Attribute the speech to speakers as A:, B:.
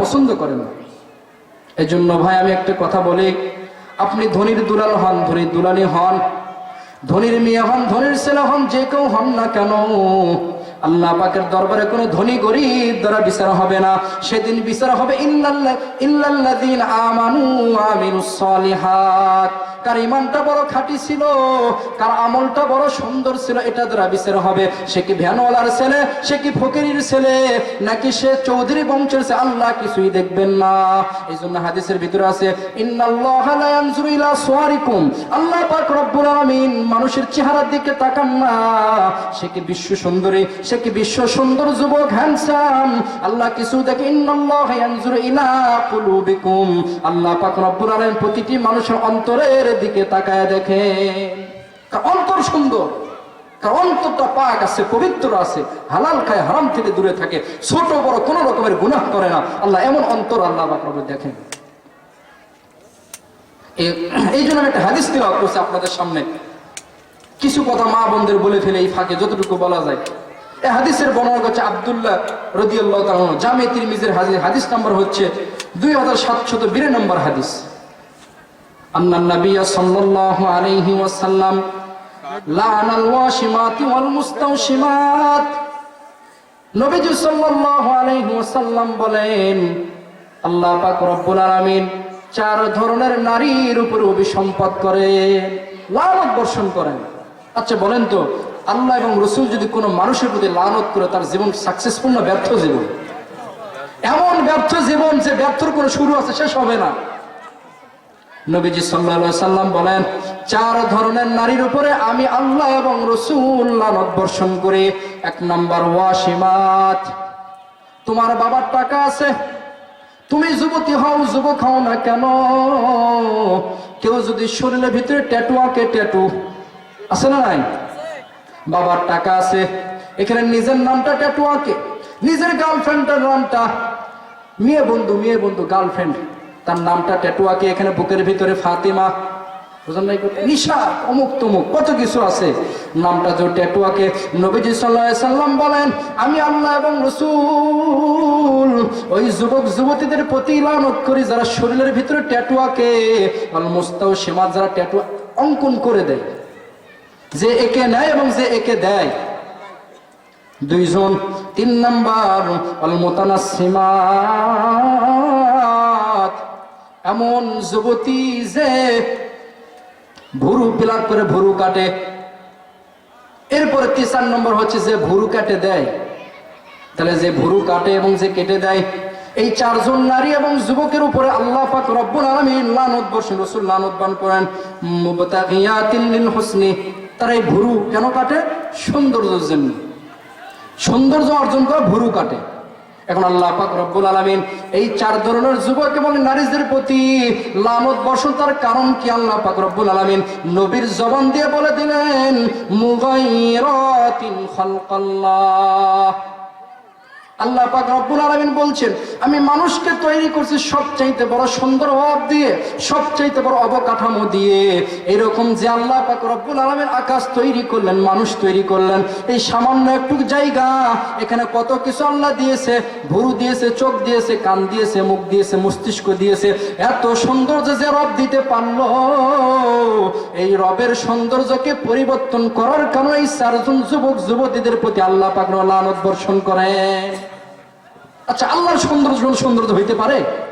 A: পছন্দ করে না। এই জন্য ভাই, আমি একটা কথা বলি। আপনি ধনির দুলাল হন, ধনির দুলালি হন, ধনির মেয়ে হন, ধনির ছেলে হন, যে কেউ হন না কেন, আল্লাহ পাকের দরবারে কোনো ধনী গরিব দ্বারা বিচার হবে না। সেদিন বিচার হবে ইল্লাল্লাযীন আমানু আমিলুস সলিহাত। কার ইমানটা বড় খাঁটি ছিল কার আমলটা বড় সুন্দর ছিল, এটা দ্বারা বিচার হবে। সে কি ভ্যানওয়ালার ছেলে, সে কি ফকিরের ছেলে, নাকি সে চৌধুরী বংশের ছেলে? আল্লাহ কিছুই দেখবেন না। এই জন্য হাদিসের ভিতরে আছে আল্লাহ পাক রব্বুল আলামিন মানুষের চেহারার দিকে তাকান না। সে কি বিশ্ব সুন্দরী, সে কি বিশ্ব সুন্দর যুবক হ্যান্ডসাম আল্লাহ কিছু দেখে, ইন্নাল্লাহা ইয়ানজুরু ইলা কুলুবিকুম। আল্লাহ পাক রব্বুল আলামিন প্রতিটি মানুষের অন্তরের দিকে তাকায় দেখে তার অন্তর সুন্দর আপনাদের সামনে। কিছু কথা মা বোনদের বলে ফেলে এই ফাঁকে, যতটুকু বলা যায়। এই হাদিসের বর্ণনা করছে আব্দুল্লাহ রদিয়াল্লাহ জামে তিরমিজের হাদিস হাদিস নাম্বার হচ্ছে দুই হাজার সাতশত নম্বর হাদিস। أن النبي صلى الله عليه وسلم لعن الواشمات والمستوشمات নবীজি সাল্লাল্লাহু আলাইহি ওয়াসাল্লাম বলেন আল্লাহ পাক রব্বুল আলামিন চার ধরনের নারীর উপর অভিসম্পাদ করেন লানত বর্ষণ করেন আচ্ছা বলেন তো আল্লাহ এবং রসুল যদি কোনো মানুষের প্রতি লানত করে তার জীবন সাকসেসফুল না ব্যর্থ জীবন এমন ব্যর্থ জীবন যে ব্যর্থর কোনো শুরু আছে শেষ হবে না নবীজি সাল্লা সাল্লাম বলেন, চার ধরনের নারীর উপরে আমি আল্লাহ এবং রসুল লানত বর্ষণ করি। এক নম্বর, ওয়াসিমাত। তোমার বাবার টাকা আছে, তুমি যুবতী হও, যুবক হও না কেন? কেউ যদি শরীরের ভিতরে ট্যাটু আঁকে ট্যাটু আছে না নাই? বাবার টাকা আছে, এখানে নিজের নামটা ট্যাটু আঁকে, নিজের গার্লফ্রেন্ডের নামটা। মেয়ে বন্ধু মেয়ে বন্ধু গার্লফ্রেন্ড তার নামটা ট্যাটু আঁকে এখানে বুকের ভিতরে ফাতিমা। অমুক কত কিছু আছে। নামটা যে সাল্লাম আমি আল্লাহ এবং যুবক, যুবতীদের করি, যারা শরীরের ভিতরে ট্যাটু আঁকে আল মুস্তাও সীমা যারা ট্যাটু অঙ্কন করে দেয়। যে একে নেয় এবং যে একে দেয়। দুইজন, তিন নাম্বার অল মোতানাসিমাত এমন যুবতী যে ভুরু পিলার করে ভুরু কাটে। এরপরে তিন নম্বর হচ্ছে যে ভুরু কাটে দেয়। তাহলে যে ভুরু কাটে এবং যে কেটে দেয়, এই চারজন নারী এবং যুবকের উপরে আল্লাহ পাক রব্বুল আলামিন লানত বর্ষণ রাসূল লানত বান করেন, মুবতাগিয়াতিন লিল হুসনি। তারা এই ভুরু কেন কাটে? সৌন্দর্যের জন্য। সৌন্দর্য অর্জন করে ভুরু কাটে। এখন আল্লাহ পাক রব্বুল আলামিন এই চার ধরনের যুবক এবং নারীদের প্রতি লামত বর্ষণ তার কারণ কি আল্লাহ পাক রব্বুল আলামিন নবীর জবান দিয়ে বলে দিলেন, মুগাইরাতিন খালকাল্লাহ। আল্লাহ পাক রব্বুল আলামিন বলছেন, আমি মানুষকে তৈরি করছি সবচাইতে বড় সুন্দর অভাব দিয়ে, সবচাইতে বড় অবকাঠামো দিয়ে। এরকম যে আল্লাহ পাক রব্বুল আলামিন আকাশ তৈরি করলেন, মানুষ তৈরি করলেন, এই সামান্য একটু জায়গা, এখানে কত কিছু আল্লাহ দিয়েছে, ভুরু দিয়েছে, চোখ দিয়েছে, কান দিয়েছে, মুখ দিয়েছে, মস্তিষ্ক দিয়েছে, এত সৌন্দর্য যে রব দিতে পারল, এই রবের সৌন্দর্যকে পরিবর্তন করার কারণে এই চারজন যুবক, যুবতীদের প্রতি আল্লাহ পাক লানত বর্ষণ করে আচ্ছা আল্লাহর সৌন্দর্য সৌন্দর্য হইতে পারে?